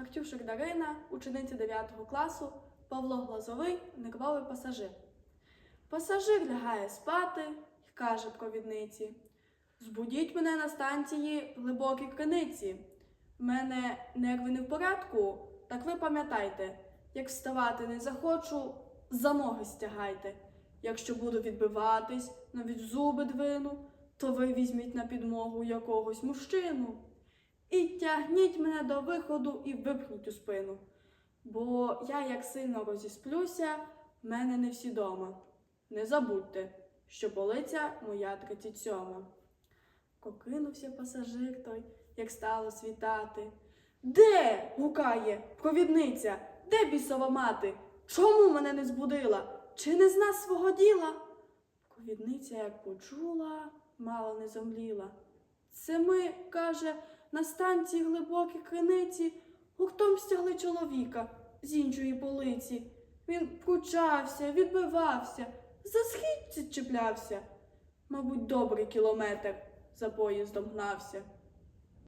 Артюшик Дарина, учениця 9 класу, Павло Глазовий, нервовий пасажир. Пасажир лягає спати і каже провідниці: Збудіть мене на станції глибокій криниці. В мене нерви не в порядку, так ви пам'ятайте, як вставати не захочу, за ноги стягайте. Якщо буду відбиватись, навіть зуби двину, то ви візьміть на підмогу якогось мужчину. І тягніть мене до виходу і випхніть у спину. Бо я як сильно розісплюся, в мене не всі дома. Не забудьте, що полиця моя 37. Кокинувся пасажир той, як стало світати. Де? гукає провідниця, де бісова мати? Чому мене не збудила? Чи не зна свого діла? Провідниця, як почула, мало не зомліла. Це ми, каже, на станції глибокій криниці гуртом стягли чоловіка з іншої полиці. Він пручався, відбивався, за східці чіплявся. Мабуть, добрий кілометр за поїздом гнався.